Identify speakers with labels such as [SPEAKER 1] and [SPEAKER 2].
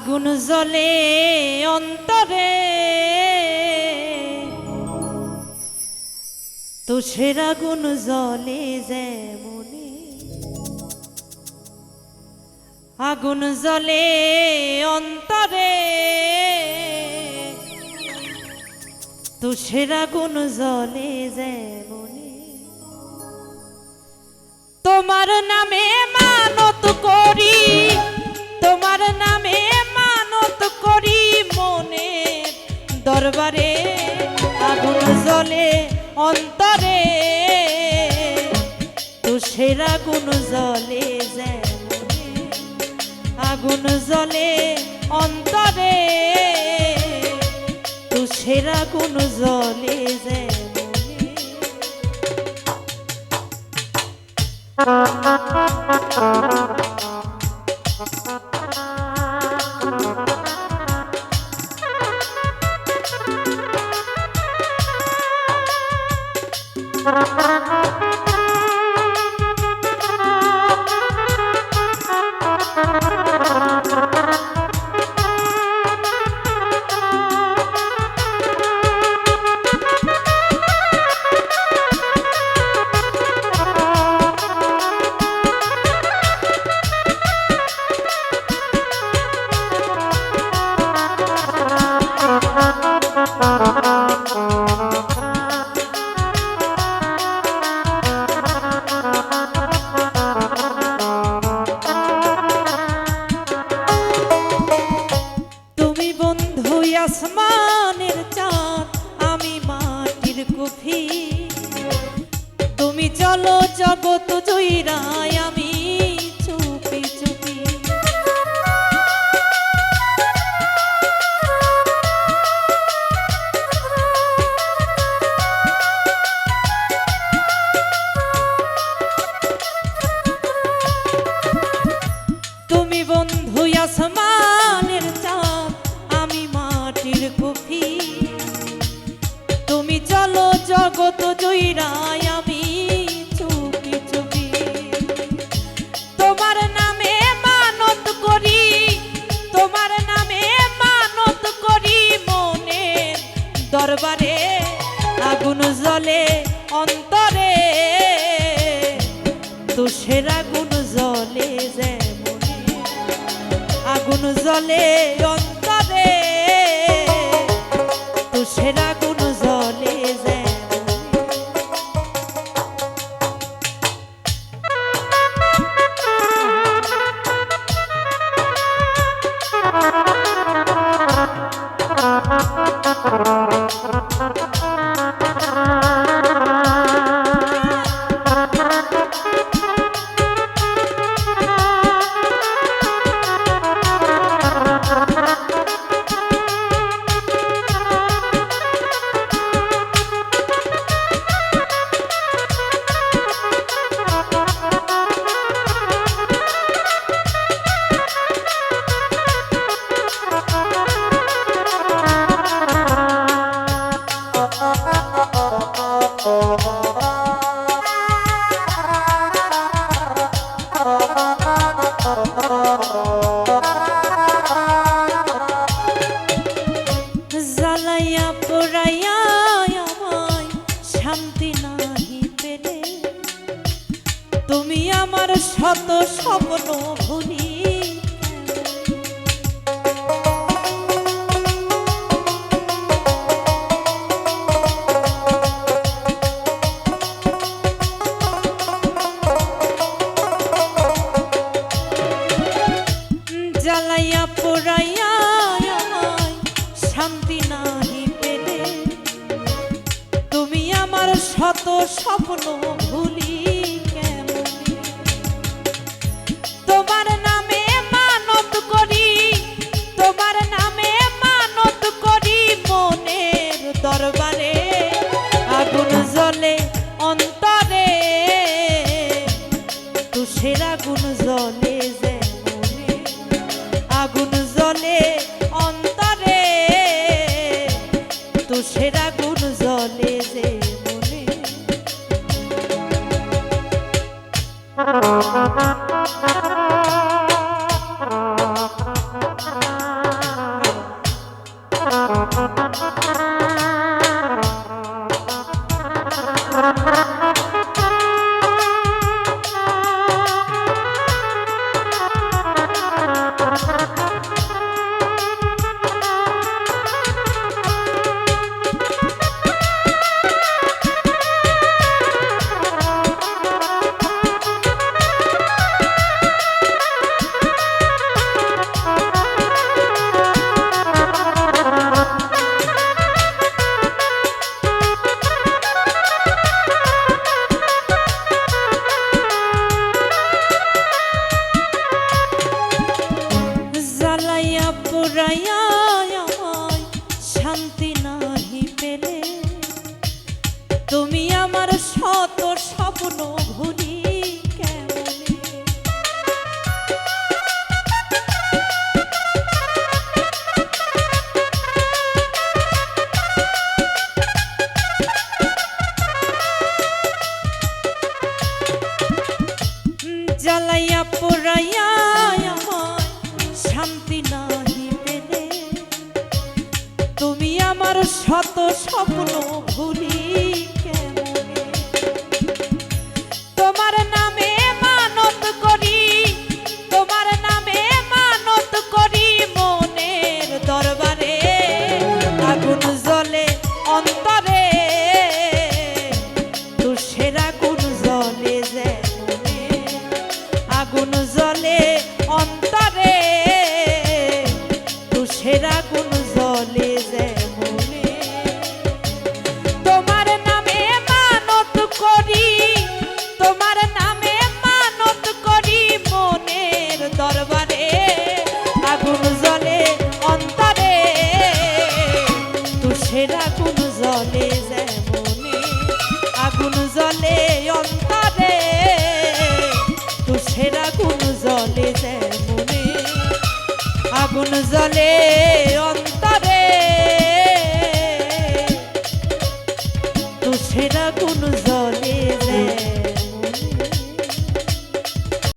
[SPEAKER 1] আগুন জ্বলে অন্তরে। তুষের আগুন জ্বলে যেমনে। আগুন জ্বলে অন্তরে। তুষের আগুন জ্বলে যেমনে। তোমার নামে মানত করি, তোমার নামে দরবারে আগুন জ্বলে অন্তরে। তুষের আগুন যেমনে আগুন জ্বলে অন্তরে। তুষের আগুন জ্বলে যেমনে বন্ধু মানত তোমার নামে মানত করি মনে দরবারে আগুন জ্বলে অন্তরে। তুষের আগুন তুষের আগুন শান্তি নাহি পেলে তুমি আমার শত স্বপ্ন ভুলি শত স্বপ্ন ভুলি তোমার নামে মানত করি, তোমার নামে মানত করি মনের দরবারে, আগুন জ্বলে অন্তরে। তুষের আগুন জ্বলে যেমনে, আগুন জ্বলে অন্তরে। তুষের আগুন জ্বলে Thank you. নাহি পেলে। তুমি আমার শত স্বপ্ন ভুলি আগুন জলে অন্তরে। তুষেরা